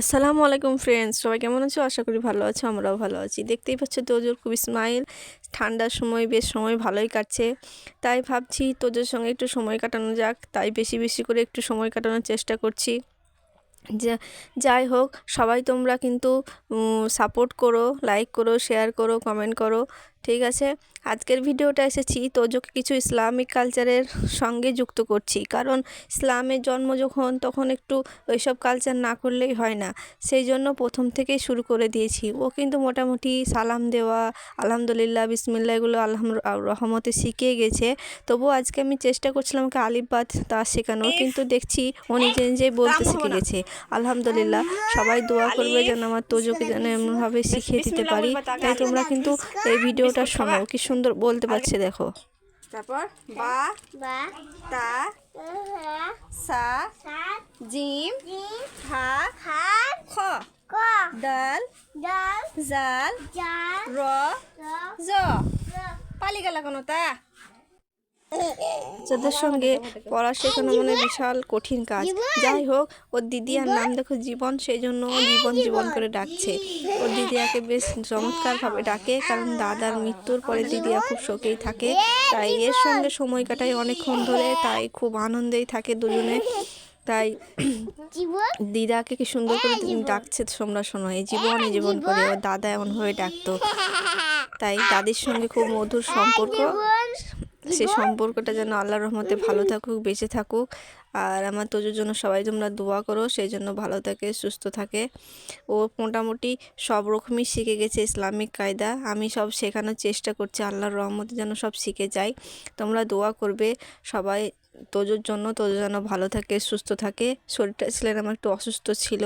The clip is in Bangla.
আসসালামু আলাইকুম ফ্রেন্ডস, সবাই কেমন আছো? আশা করি ভালো আছো, আমরাও ভালো আছি। দেখতেই পাচ্ছ তোজোর খুব স্মাইল ঠান্ডার সময়, বেশ সময় ভালোই কাটছে। তাই ভাবছি তোজোর সঙ্গে একটু সময় কাটানো যাক, তাই বেশি বেশি করে একটু সময় কাটানোর চেষ্টা করছি। যাই হোক, সবাই তোমরা কিন্তু সাপোর্ট করো লাইক করো শেয়ার করো কমেন্ট করো। ঠিক আছে? আজকের ভিডিওটা এসেছি তোজোকে কিছু ইসলামিক কালচারের সঙ্গে যুক্ত করছি। কারণ ইসলামের জন্ম যখন তখন একটু ওইসব কালচার না করলেই হয় না। সেই জন্য প্রথম থেকেই শুরু করে দিয়েছি। ও কিন্তু মোটামুটি সালাম দেওয়া আলহামদুলিল্লাহ বিসমিল্লা এগুলো আলহাম রহমতে শিখিয়ে গেছে। তবু আজকে আমি চেষ্টা করছিলাম ওকে আলিফবাদ তা শেখানো কিন্তু দেখছি ও নিজে নিজেই বলতে শিখে গেছে। আলহামদুলিল্লাহ সবাই দোয়া করবে যেন আমার তোজোকে যেন এমনভাবে শিখিয়ে দিতে পারি। তাই তোমরা কিন্তু এই ভিডিওটা শোনো কি সুন্দর বলতে পারছে দেখো। তারপর বা বা তা হা সা সা জিম হা হা খ ক দাল ডাল জাল জাল র র জ। পালি গেল কোনো তা? যাদের সঙ্গে পড়া শেখানো মানে বিশাল কঠিন কাজ। যাই হোক, ওর দিদি আর নাম দেখো জীবন সেই জন্য জীবন জীবন করে ডাকছে। ওর দিদিয়াকে বেশ চমৎকারভাবে ডাকে, কারণ দাদার মৃত্যুর পরে দিদিয়া খুব শোকেই থাকে। তাই এর সঙ্গে সময় কাটায় অনেকক্ষণ ধরে, তাই খুব আনন্দেই থাকে দুজনে। তাই দিদাকে কি সুন্দর করে ডাকছে তোমরা শোনো, এই জীবন এই জীবন করে। ওর দাদা এমনভাবে ডাকতো। তাই দাদির সঙ্গে খুব মধুর সম্পর্ক। সে সম্পর্কটা যেন আল্লাহর রহমতে ভালো থাকুক বেঁচে থাকুক। আর আমার তোজোর জন্য সবাই তোমরা দোয়া করো সেই জন্য ভালো থাকে সুস্থ থাকে। ও মোটামুটি সব রকমই শিখে গেছে ইসলামিক কায়দা। আমি সব শেখানোর চেষ্টা করছি আল্লাহর রহমতে যেন সব শিখে যায়। তোমরা দোয়া করবে সবাই তোজোর জন্য তোজো যেন ভালো থাকে সুস্থ থাকে। শরীরটা ছিলেন আমার একটু অসুস্থ ছিল।